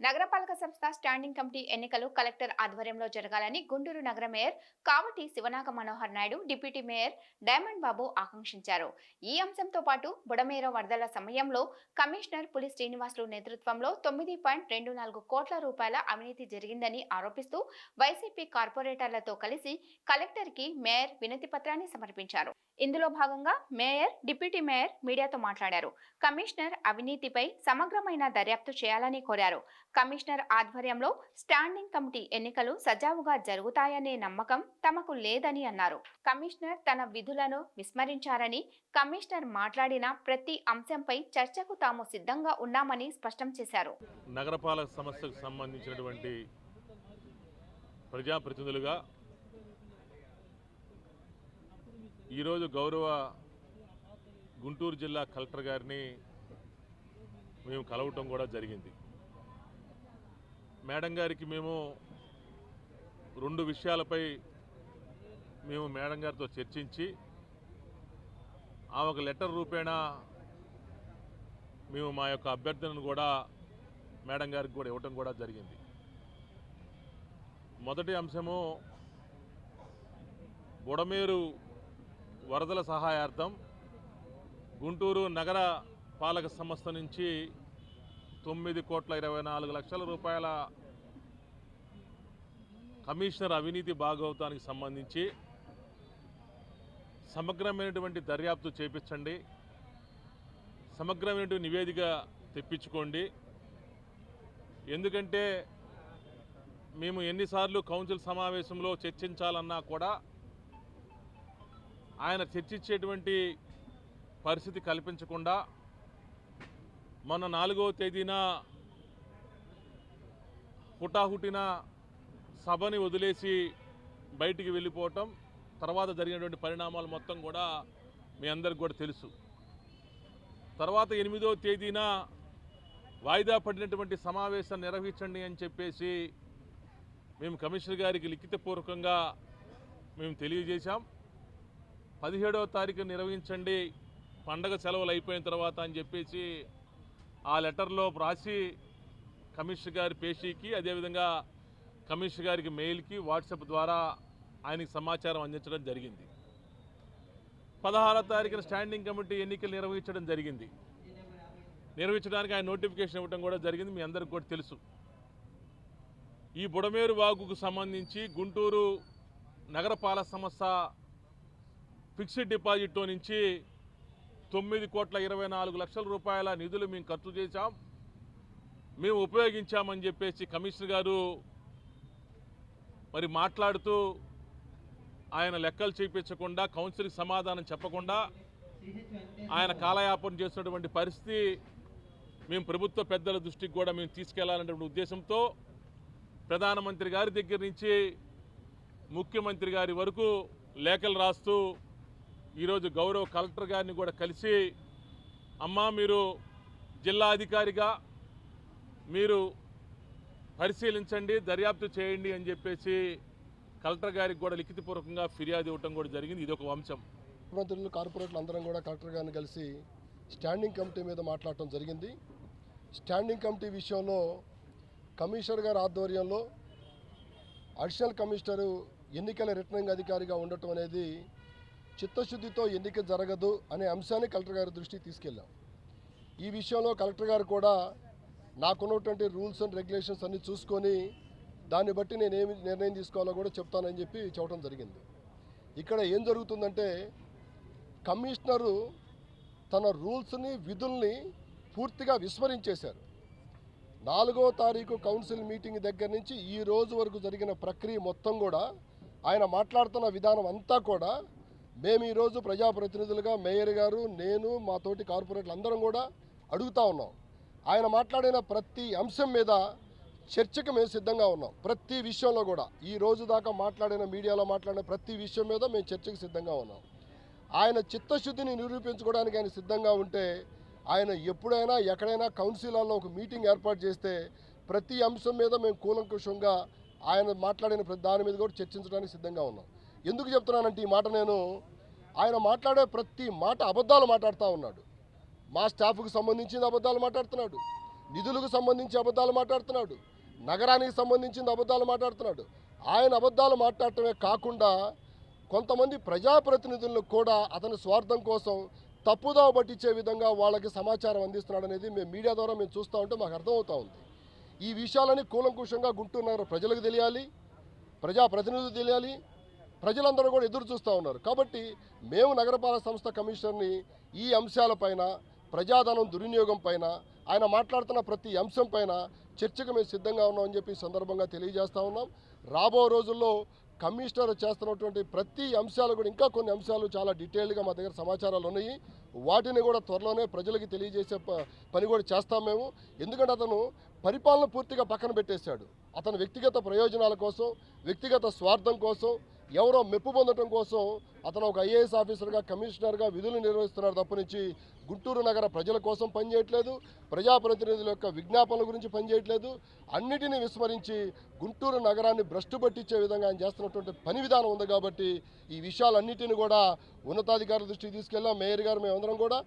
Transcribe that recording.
నగరపాలక సంస్థ standing committee ఎన్నికలు కలెక్టర్ ఆధ్వర్యంలో జరగాలని గుంటూరు నగర mayor Kamati Sivanaga Manohar Naidu deputy mayor Diamond Babu ఆకాంక్షించారు. ఈ అంశంతో పాటు బుడమేర వరదల సమయంలో కమిషనర్ పులి శ్రీనివాసులు నేతృత్వంలో తొమ్మిది పాయింట్ రెండు నాలుగు కోట్ల రూపాయల అవినీతి జరిగిందని ఆరోపిస్తూ వైసీపీ కార్పొరేటర్లతో కలిసి కలెక్టర్కి మేయర్ వినతి పత్రాన్ని సమర్పించారు. ఇందులో భాగంగా మేయర్ డిప్యూటీ మేయర్ మీడియాతో మాట్లాడారు. కమిషనర్ అవినీతిపై సమగ్రమైన దర్యాప్తు చేయాలని కోరారు. కమిషనర్ ఆధ్వర్యంలో స్టాండింగ్ కమిటీ ఎన్నికలు సజావుగా జరుగుతాయనే నమ్మకం తమకు లేదని అన్నారు. కమిషనర్ తన విధులను విస్మరించారని కమిషనర్ మాట్లాడిన ప్రతి అంశంపై చర్చకు తాము సిద్ధంగా ఉన్నామని స్పష్టం చేశారు. నగరపాలక సంస్థకు సంబంధించినటువంటి ప్రజాప్రతినిధులుగా ఈరోజు గౌరవ గుంటూరు జిల్లా కలెక్టర్ గారిని మేము కలవటం కూడా జరిగింది. మేడం గారికి మేము రెండు విషయాలపై మేము మేడం గారితో చర్చించి ఆ ఒక లెటర్ రూపేణా మేము మా యొక్క అభ్యర్థనను కూడా మేడం గారికి కూడా ఇవ్వటం కూడా జరిగింది. మొదటి అంశము బుడమేరు వరదల సహాయార్థం గుంటూరు నగర పాలక సంస్థ నుంచి తొమ్మిది కోట్ల ఇరవై నాలుగు లక్షల రూపాయల కమిషనర్ అవినీతి భాగవతానికి సంబంధించి సమగ్రమైనటువంటి దర్యాప్తు చేపించండి. సమగ్రమైనటువంటి నివేదిక తెప్పించుకోండి. ఎందుకంటే మేము ఎన్నిసార్లు కౌన్సిల్ సమావేశంలో చర్చించాలన్నా కూడా ఆయన చర్చించేటువంటి పరిస్థితి కల్పించకుండా మొన్న నాలుగవ తేదీన హుటాహుటిన సభని వదిలేసి బయటికి వెళ్ళిపోవటం తర్వాత జరిగినటువంటి పరిణామాలు మొత్తం కూడా మీ అందరికి కూడా తెలుసు. తర్వాత ఎనిమిదవ తేదీన వాయిదా పడినటువంటి సమావేశం నిర్వహించండి అని చెప్పేసి మేము కమిషనర్ గారికి లిఖితపూర్వకంగా మేము తెలియజేశాం. పదిహేడవ తారీఖు నిర్వహించండి. పండగ సెలవులు అయిపోయిన తర్వాత అని చెప్పేసి ఆ లెటర్లో రాసి కమిషనర్ గారి పేషీకి అదేవిధంగా కమిషనర్ గారికి మెయిల్కి వాట్సాప్ ద్వారా ఆయనకి సమాచారం అందించడం జరిగింది. పదహారో తారీఖున స్టాండింగ్ కమిటీ ఎన్నికలు నిర్వహించడం జరిగింది. నిర్వహించడానికి ఆయన నోటిఫికేషన్ ఇవ్వడం కూడా జరిగింది. మీ అందరికి కూడా తెలుసు. ఈ బుడమేరు వాగుకు సంబంధించి గుంటూరు నగరపాలక సంస్థ ఫిక్స్డ్ డిపాజిట్లో నుంచి తొమ్మిది కోట్ల ఇరవై నాలుగు లక్షల రూపాయల నిధులు మేము ఖర్చు చేశాం. మేము ఉపయోగించామని చెప్పేసి కమిషనర్ గారు మరి మాట్లాడుతూ ఆయన లెక్కలు చూపించకుండా కౌన్సిల్కి సమాధానం చెప్పకుండా ఆయన కాలయాపన చేస్తున్నటువంటి పరిస్థితి మేము ప్రభుత్వ పెద్దల దృష్టికి కూడా మేము తీసుకెళ్ళాలనేటువంటి ఉద్దేశంతో ప్రధానమంత్రి గారి దగ్గర నుంచి ముఖ్యమంత్రి గారి వరకు లేఖలు రాస్తూ ఈరోజు గౌరవ కలెక్టర్ గారిని కూడా కలిసి అమ్మా మీరు జిల్లా అధికారిగా మీరు పరిశీలించండి దర్యాప్తు చేయండి అని చెప్పేసి కలెక్టర్ గారికి కూడా లిఖితపూర్వకంగా ఫిర్యాదు ఇవ్వటం కూడా జరిగింది. ఇది ఒక అంశం. మంత్రులు కార్పొరేట్లు అందరం కూడా కలెక్టర్ గారిని కలిసి స్టాండింగ్ కమిటీ మీద మాట్లాడటం జరిగింది. స్టాండింగ్ కమిటీ విషయంలో కమిషనర్ గారి ఆధ్వర్యంలో అడిషనల్ కమిషనరు ఎన్నికల రిటర్నింగ్ అధికారిగా ఉండటం అనేది చిత్తశుద్ధితో ఎన్నిక జరగదు అనే అంశాన్ని కలెక్టర్ గారి దృష్టికి తీసుకెళ్ళాం. ఈ విషయంలో కలెక్టర్ గారు కూడా నాకున్నటువంటి రూల్స్ అండ్ రెగ్యులేషన్స్ అన్నీ చూసుకొని దాన్ని బట్టి నేను ఏమి నిర్ణయం తీసుకోవాలో కూడా చెప్తానని చెప్పి చెప్పడం జరిగింది. ఇక్కడ ఏం జరుగుతుందంటే కమిషనరు తన రూల్స్ని విధుల్ని పూర్తిగా విస్మరించేశారు. నాలుగో తారీఖు కౌన్సిల్ మీటింగ్ దగ్గర నుంచి ఈ రోజు వరకు జరిగిన ప్రక్రియ మొత్తం కూడా ఆయన మాట్లాడుతున్న విధానం అంతా కూడా మేము ఈరోజు ప్రజాప్రతినిధులుగా మేయర్ గారు నేను మా తోటి కార్పొరేట్లు అందరం కూడా అడుగుతా ఉన్నాం. ఆయన మాట్లాడిన ప్రతి అంశం మీద చర్చకు మేము సిద్ధంగా ఉన్నాం. ప్రతి విషయంలో కూడా ఈ రోజు దాకా మాట్లాడిన మీడియాలో మాట్లాడిన ప్రతి విషయం మీద మేము చర్చకు సిద్ధంగా ఉన్నాం. ఆయన చిత్తశుద్ధిని నిరూపించుకోవడానికి ఆయన సిద్ధంగా ఉంటే ఆయన ఎప్పుడైనా ఎక్కడైనా కౌన్సిలర్లో ఒక మీటింగ్ ఏర్పాటు చేస్తే ప్రతి అంశం మీద మేము కూలంకుషంగా ఆయన మాట్లాడిన ప్రతి దాని మీద కూడా చర్చించడానికి సిద్ధంగా ఉన్నాం. ఎందుకు చెప్తున్నానంటే ఈ మాట నేను ఆయన మాట్లాడే ప్రతి మాట అబద్ధాలు మాట్లాడుతూ ఉన్నాడు. మా స్టాఫ్కు సంబంధించిన అబద్ధాలు మాట్లాడుతున్నాడు. నిధులకు సంబంధించి అబద్ధాలు మాట్లాడుతున్నాడు. నగరానికి సంబంధించిన అబద్ధాలు మాట్లాడుతున్నాడు. ఆయన అబద్ధాలు మాట్లాడటమే కాకుండా కొంతమంది ప్రజాప్రతినిధులను కూడా అతని స్వార్థం కోసం తప్పుదావ పట్టించే విధంగా వాళ్ళకి సమాచారం అందిస్తున్నాడు అనేది మేము మీడియా ద్వారా మేము చూస్తూ ఉంటే మాకు అర్థమవుతూ ఉంది. ఈ విషయాలని కూలంకుషంగా గుంటూరు నగర ప్రజలకు తెలియాలి. ప్రజాప్రతినిధులు తెలియాలి. ప్రజలందరూ కూడా ఎదురు చూస్తూ ఉన్నారు. కాబట్టి మేము నగరపాలక సంస్థ కమిషనర్ని ఈ అంశాలపైన ప్రజాధనం దుర్వినియోగం పైన ఆయన మాట్లాడుతున్న ప్రతి అంశం పైన చర్చకు మేము సిద్ధంగా ఉన్నామని చెప్పి సందర్భంగా తెలియజేస్తూ ఉన్నాం. రాబో రోజుల్లో కమిషనర్ చేస్తున్నటువంటి ప్రతి అంశాలు కూడా ఇంకా కొన్ని అంశాలు చాలా డీటెయిల్డ్గా మా దగ్గర సమాచారాలు ఉన్నాయి. వాటిని కూడా త్వరలోనే ప్రజలకి తెలియజేసే ప- పని కూడా చేస్తాం మేము. ఎందుకంటే అతను పరిపాలన పూర్తిగా పక్కన పెట్టేశాడు. అతని వ్యక్తిగత ప్రయోజనాల కోసం వ్యక్తిగత స్వార్థం కోసం ఎవరో మెప్పు పొందడం కోసం అతను ఒక ఐఏఎస్ ఆఫీసర్గా కమిషనర్గా విధులు నిర్వహిస్తున్నాడు తప్పనించి గుంటూరు నగర ప్రజల కోసం పనిచేయట్లేదు. ప్రజాప్రతినిధుల యొక్క విజ్ఞాపనల గురించి పనిచేయట్లేదు. అన్నిటినీ విస్మరించి గుంటూరు నగరాన్ని భ్రష్టు పట్టించే విధంగా ఆయన చేస్తున్నటువంటి పని విధానం ఉంది కాబట్టి ఈ విషయాలన్నిటిని కూడా ఉన్నతాధికారుల దృష్టికి తీసుకెళ్ళాం మేయర్ గారు మేమందరం కూడా